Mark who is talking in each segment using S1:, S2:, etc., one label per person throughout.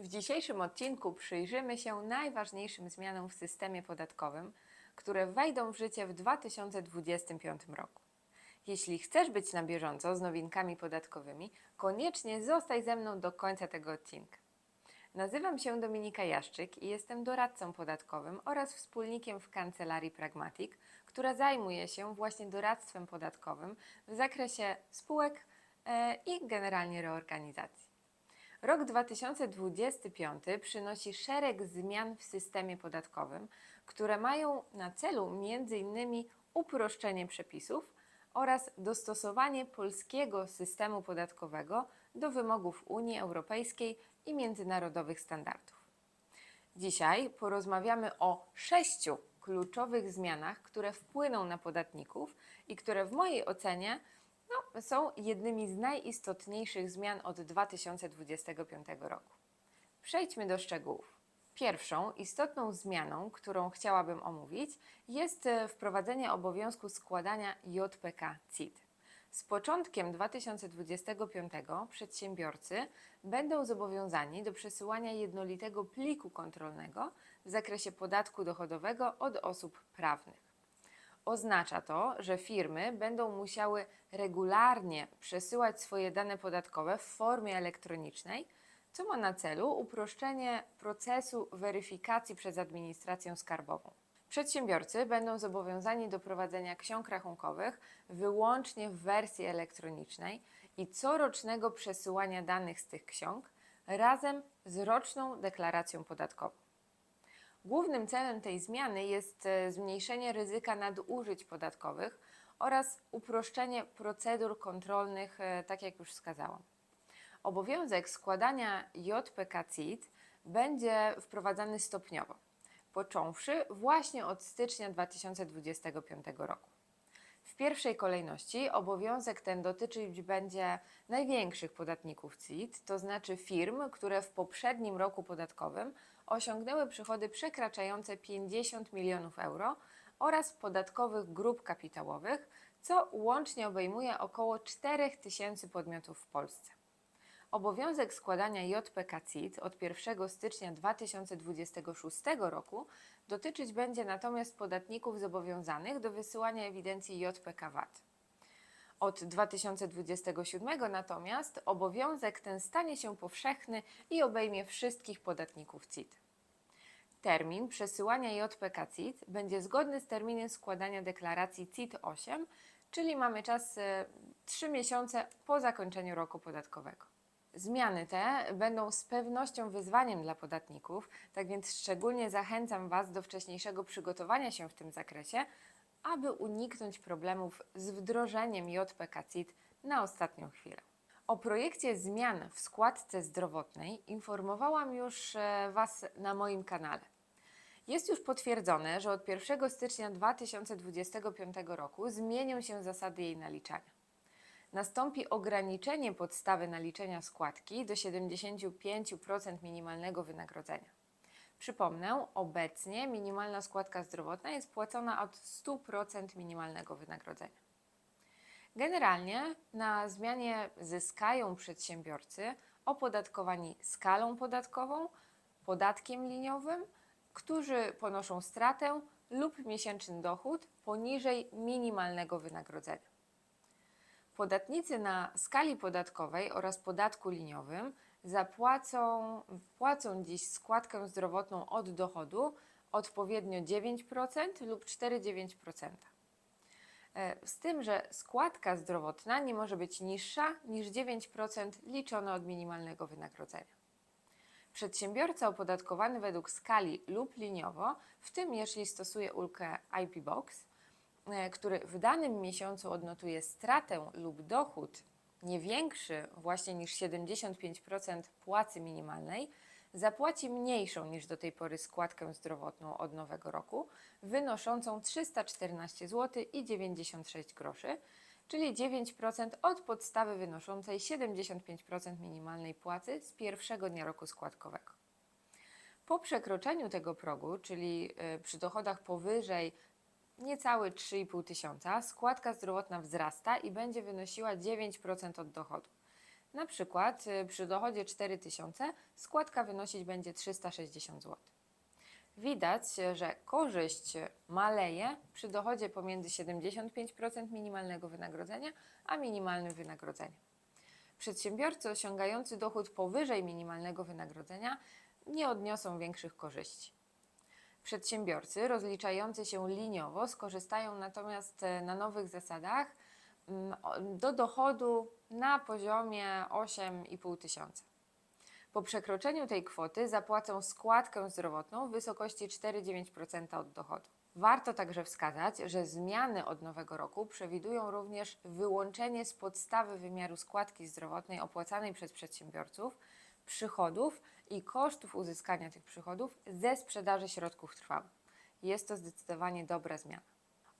S1: W dzisiejszym odcinku przyjrzymy się najważniejszym zmianom w systemie podatkowym, które wejdą w życie w 2025 roku. Jeśli chcesz być na bieżąco z nowinkami podatkowymi, koniecznie zostaj ze mną do końca tego odcinka. Nazywam się Dominika Jaszczyk i jestem doradcą podatkowym oraz wspólnikiem w kancelarii Pragmatic, która zajmuje się właśnie doradztwem podatkowym w zakresie spółek e, i generalnie reorganizacji. Rok 2025 przynosi szereg zmian w systemie podatkowym, które mają na celu m.in. uproszczenie przepisów oraz dostosowanie polskiego systemu podatkowego do wymogów Unii Europejskiej i międzynarodowych standardów. Dzisiaj porozmawiamy o sześciu kluczowych zmianach, które wpłyną na podatników i które w mojej ocenie no, są jednymi z najistotniejszych zmian od 2025 roku. Przejdźmy do szczegółów. Pierwszą istotną zmianą, którą chciałabym omówić, jest e, wprowadzenie obowiązku składania JPK CIT. Z początkiem 2025 przedsiębiorcy będą zobowiązani do przesyłania jednolitego pliku kontrolnego w zakresie podatku dochodowego od osób prawnych. Oznacza to, że firmy będą musiały regularnie przesyłać swoje dane podatkowe w formie elektronicznej, co ma na celu uproszczenie procesu weryfikacji przez administrację skarbową. Przedsiębiorcy będą zobowiązani do prowadzenia ksiąg rachunkowych wyłącznie w wersji elektronicznej i corocznego przesyłania danych z tych ksiąg razem z roczną deklaracją podatkową. Głównym celem tej zmiany jest e, zmniejszenie ryzyka nadużyć podatkowych oraz uproszczenie procedur kontrolnych, e, tak jak już wskazałam. Obowiązek składania JPK CIT będzie wprowadzany stopniowo, począwszy właśnie od stycznia 2025 roku. W pierwszej kolejności obowiązek ten dotyczyć będzie największych podatników CIT, to znaczy firm, które w poprzednim roku podatkowym osiągnęły przychody przekraczające 50 milionów euro oraz podatkowych grup kapitałowych, co łącznie obejmuje około 4 tysięcy podmiotów w Polsce. Obowiązek składania JPK CIT od 1 stycznia 2026 roku dotyczyć będzie natomiast podatników zobowiązanych do wysyłania ewidencji JPK VAT. Od 2027 natomiast obowiązek ten stanie się powszechny i obejmie wszystkich podatników CIT. Termin przesyłania JPK CIT będzie zgodny z terminem składania deklaracji CIT-8, czyli mamy czas e, 3 miesiące po zakończeniu roku podatkowego. Zmiany te będą z pewnością wyzwaniem dla podatników, tak więc szczególnie zachęcam Was do wcześniejszego przygotowania się w tym zakresie, aby uniknąć problemów z wdrożeniem JPK CIT na ostatnią chwilę. O projekcie zmian w składce zdrowotnej informowałam już e, Was na moim kanale. Jest już potwierdzone, że od 1 stycznia 2025 roku zmienią się zasady jej naliczania nastąpi ograniczenie podstawy naliczenia składki do 75% minimalnego wynagrodzenia. Przypomnę, obecnie minimalna składka zdrowotna jest płacona od 100% minimalnego wynagrodzenia. Generalnie na zmianie zyskają przedsiębiorcy opodatkowani skalą podatkową, podatkiem liniowym, którzy ponoszą stratę lub miesięczny dochód poniżej minimalnego wynagrodzenia. Podatnicy na skali podatkowej oraz podatku liniowym zapłacą płacą dziś składkę zdrowotną od dochodu odpowiednio 9% lub 4,9%. E, Z tym, że składka zdrowotna nie może być niższa niż 9% liczona od minimalnego wynagrodzenia. Przedsiębiorca opodatkowany według skali lub liniowo, w tym jeśli stosuje ulgę IP Box, e, który w danym miesiącu odnotuje stratę lub dochód nie większy właśnie niż 75% płacy minimalnej, zapłaci mniejszą niż do tej pory składkę zdrowotną od nowego roku, wynoszącą 314 zł i 96 groszy, czyli 9% od podstawy wynoszącej 75% minimalnej płacy z pierwszego dnia roku składkowego. Po przekroczeniu tego progu, czyli y, przy dochodach powyżej niecałe 3,5 tysiąca, składka zdrowotna wzrasta i będzie wynosiła 9% od dochodu. Na przykład y, przy dochodzie 4000 składka wynosić będzie 360 zł. Widać, że korzyść maleje przy dochodzie pomiędzy 75% minimalnego wynagrodzenia a minimalnym wynagrodzeniem. Przedsiębiorcy osiągający dochód powyżej minimalnego wynagrodzenia nie odniosą większych korzyści. Przedsiębiorcy rozliczający się liniowo skorzystają natomiast e, na nowych zasadach mm, do dochodu na poziomie 8,5 tysiąca. Po przekroczeniu tej kwoty zapłacą składkę zdrowotną w wysokości 4,9% od dochodu. Warto także wskazać, że zmiany od nowego roku przewidują również wyłączenie z podstawy wymiaru składki zdrowotnej opłacanej przez przedsiębiorców przychodów i kosztów uzyskania tych przychodów ze sprzedaży środków trwałych. Jest to zdecydowanie dobra zmiana.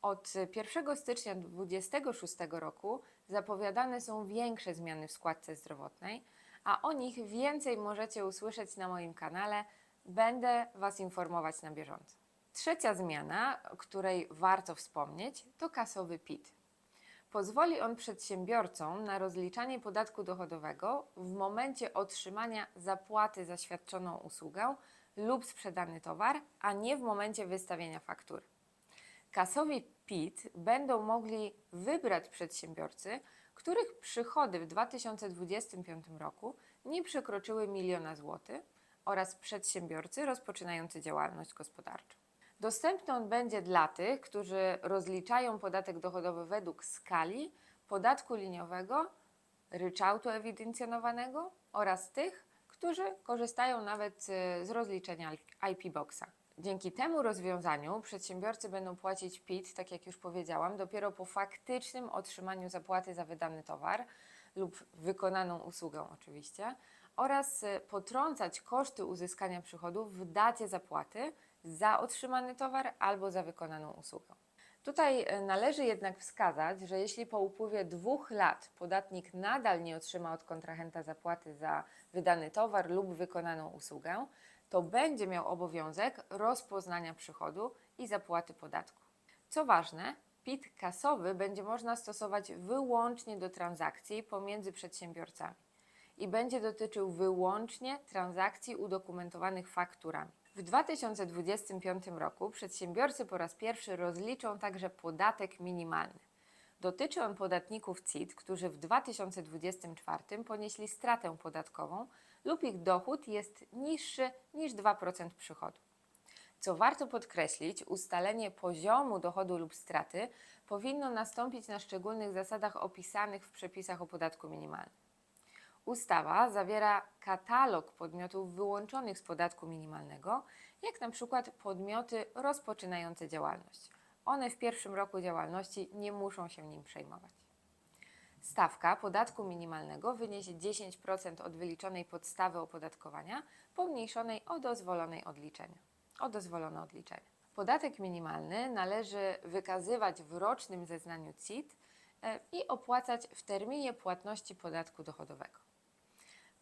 S1: Od 1 stycznia 2026 roku zapowiadane są większe zmiany w składce zdrowotnej, a o nich więcej możecie usłyszeć na moim kanale. Będę Was informować na bieżąco. Trzecia zmiana, o której warto wspomnieć, to kasowy PIT. Pozwoli on przedsiębiorcom na rozliczanie podatku dochodowego w momencie otrzymania zapłaty za świadczoną usługę lub sprzedany towar, a nie w momencie wystawienia faktury. Kasowi PIT będą mogli wybrać przedsiębiorcy, których przychody w 2025 roku nie przekroczyły miliona złotych oraz przedsiębiorcy rozpoczynający działalność gospodarczą. Dostępny on będzie dla tych, którzy rozliczają podatek dochodowy według skali, podatku liniowego, ryczałtu ewidencjonowanego oraz tych, którzy korzystają nawet e, z rozliczenia IP Boxa. Dzięki temu rozwiązaniu przedsiębiorcy będą płacić PIT, tak jak już powiedziałam, dopiero po faktycznym otrzymaniu zapłaty za wydany towar lub wykonaną usługę oczywiście oraz e, potrącać koszty uzyskania przychodów w dacie zapłaty za otrzymany towar albo za wykonaną usługę. Tutaj e, należy jednak wskazać, że jeśli po upływie dwóch lat podatnik nadal nie otrzyma od kontrahenta zapłaty za wydany towar lub wykonaną usługę, to będzie miał obowiązek rozpoznania przychodu i zapłaty podatku. Co ważne, PIT kasowy będzie można stosować wyłącznie do transakcji pomiędzy przedsiębiorcami i będzie dotyczył wyłącznie transakcji udokumentowanych fakturami. W 2025 roku przedsiębiorcy po raz pierwszy rozliczą także podatek minimalny. Dotyczy on podatników CIT, którzy w 2024 ponieśli stratę podatkową lub ich dochód jest niższy niż 2% przychodu. Co warto podkreślić, ustalenie poziomu dochodu lub straty powinno nastąpić na szczególnych zasadach opisanych w przepisach o podatku minimalnym. Ustawa zawiera katalog podmiotów wyłączonych z podatku minimalnego, jak na przykład podmioty rozpoczynające działalność. One w pierwszym roku działalności nie muszą się nim przejmować. Stawka podatku minimalnego wyniesie 10% od wyliczonej podstawy opodatkowania, pomniejszonej o dozwolone odliczenia. O dozwolone odliczenia. Podatek minimalny należy wykazywać w rocznym zeznaniu CIT e, i opłacać w terminie płatności podatku dochodowego.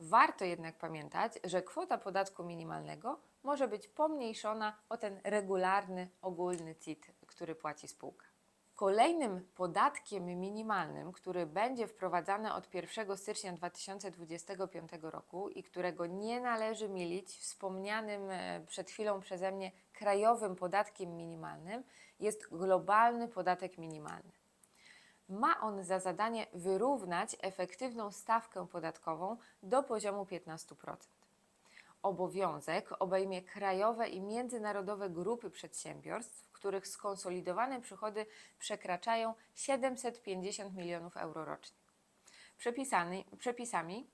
S1: Warto jednak pamiętać, że kwota podatku minimalnego może być pomniejszona o ten regularny, ogólny CIT, który płaci spółka. Kolejnym podatkiem minimalnym, który będzie wprowadzany od 1 stycznia 2025 roku i którego nie należy mylić wspomnianym e, przed chwilą przeze mnie krajowym podatkiem minimalnym, jest globalny podatek minimalny. Ma on za zadanie wyrównać efektywną stawkę podatkową do poziomu 15%. Obowiązek obejmie krajowe i międzynarodowe grupy przedsiębiorstw, których skonsolidowane przychody przekraczają 750 milionów euro rocznie. Przepisany, przepisami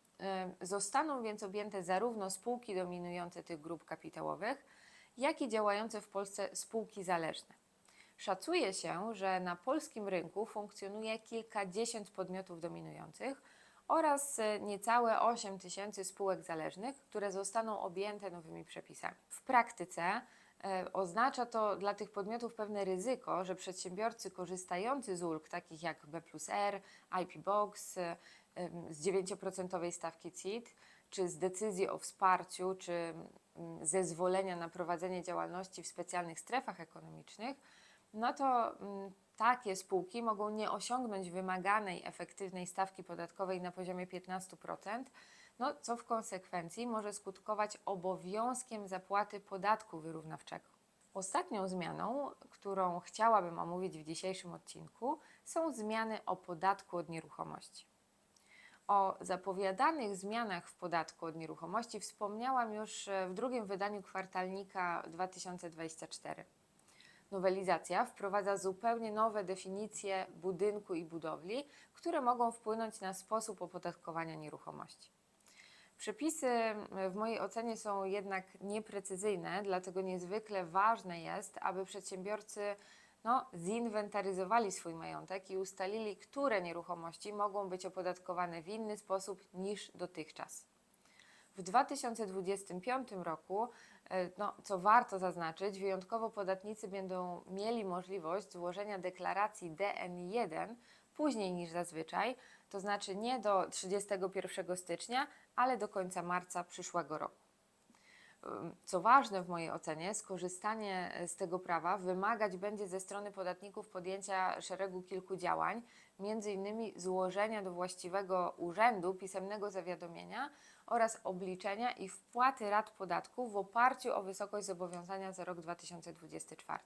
S1: y, zostaną więc objęte zarówno spółki dominujące tych grup kapitałowych, jak i działające w Polsce spółki zależne. Szacuje się, że na polskim rynku funkcjonuje kilkadziesiąt podmiotów dominujących oraz e, niecałe 8 tysięcy spółek zależnych, które zostaną objęte nowymi przepisami. W praktyce e, oznacza to dla tych podmiotów pewne ryzyko, że przedsiębiorcy korzystający z ulg takich jak B R, IP Box, e, z 9% stawki CIT, czy z decyzji o wsparciu, czy mm, zezwolenia na prowadzenie działalności w specjalnych strefach ekonomicznych, no to mm, takie spółki mogą nie osiągnąć wymaganej efektywnej stawki podatkowej na poziomie 15%, no, co w konsekwencji może skutkować obowiązkiem zapłaty podatku wyrównawczego. Ostatnią zmianą, którą chciałabym omówić w dzisiejszym odcinku, są zmiany o podatku od nieruchomości. O zapowiadanych zmianach w podatku od nieruchomości wspomniałam już e, w drugim wydaniu kwartalnika 2024. Nowelizacja wprowadza zupełnie nowe definicje budynku i budowli, które mogą wpłynąć na sposób opodatkowania nieruchomości. Przepisy m, w mojej ocenie są jednak nieprecyzyjne, dlatego niezwykle ważne jest, aby przedsiębiorcy no, zinwentaryzowali swój majątek i ustalili, które nieruchomości mogą być opodatkowane w inny sposób niż dotychczas. W 2025 roku, no, co warto zaznaczyć, wyjątkowo podatnicy będą mieli możliwość złożenia deklaracji DN1 później niż zazwyczaj, to znaczy nie do 31 stycznia, ale do końca marca przyszłego roku. Co ważne w mojej ocenie, skorzystanie e, z tego prawa wymagać będzie ze strony podatników podjęcia szeregu kilku działań, innymi złożenia do właściwego urzędu pisemnego zawiadomienia oraz obliczenia i wpłaty rat podatku w oparciu o wysokość zobowiązania za rok 2024.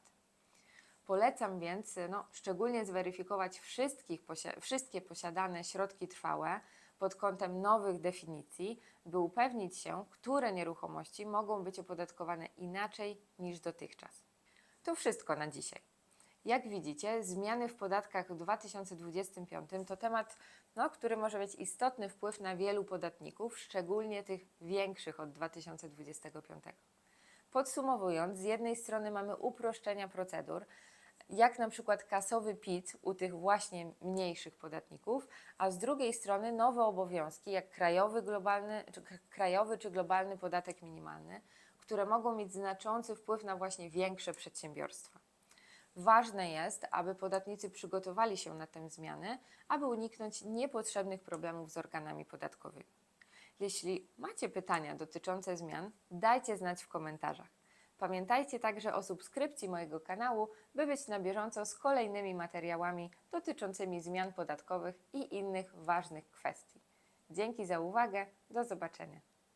S1: Polecam więc no, szczególnie zweryfikować posi- wszystkie posiadane środki trwałe pod kątem nowych definicji, by upewnić się, które nieruchomości mogą być opodatkowane inaczej niż dotychczas. To wszystko na dzisiaj. Jak widzicie, zmiany w podatkach w 2025 to temat, no, który może mieć istotny wpływ na wielu podatników, szczególnie tych większych od 2025. Podsumowując, z jednej strony mamy uproszczenia procedur, jak na przykład kasowy PIT u tych właśnie mniejszych podatników, a z drugiej strony nowe obowiązki, jak krajowy, globalny, czy krajowy czy globalny podatek minimalny, które mogą mieć znaczący wpływ na właśnie większe przedsiębiorstwa. Ważne jest, aby podatnicy przygotowali się na tę zmianę, aby uniknąć niepotrzebnych problemów z organami podatkowymi. Jeśli macie pytania dotyczące zmian, dajcie znać w komentarzach. Pamiętajcie także o subskrypcji mojego kanału, by być na bieżąco z kolejnymi materiałami dotyczącymi zmian podatkowych i innych ważnych kwestii. Dzięki za uwagę, do zobaczenia.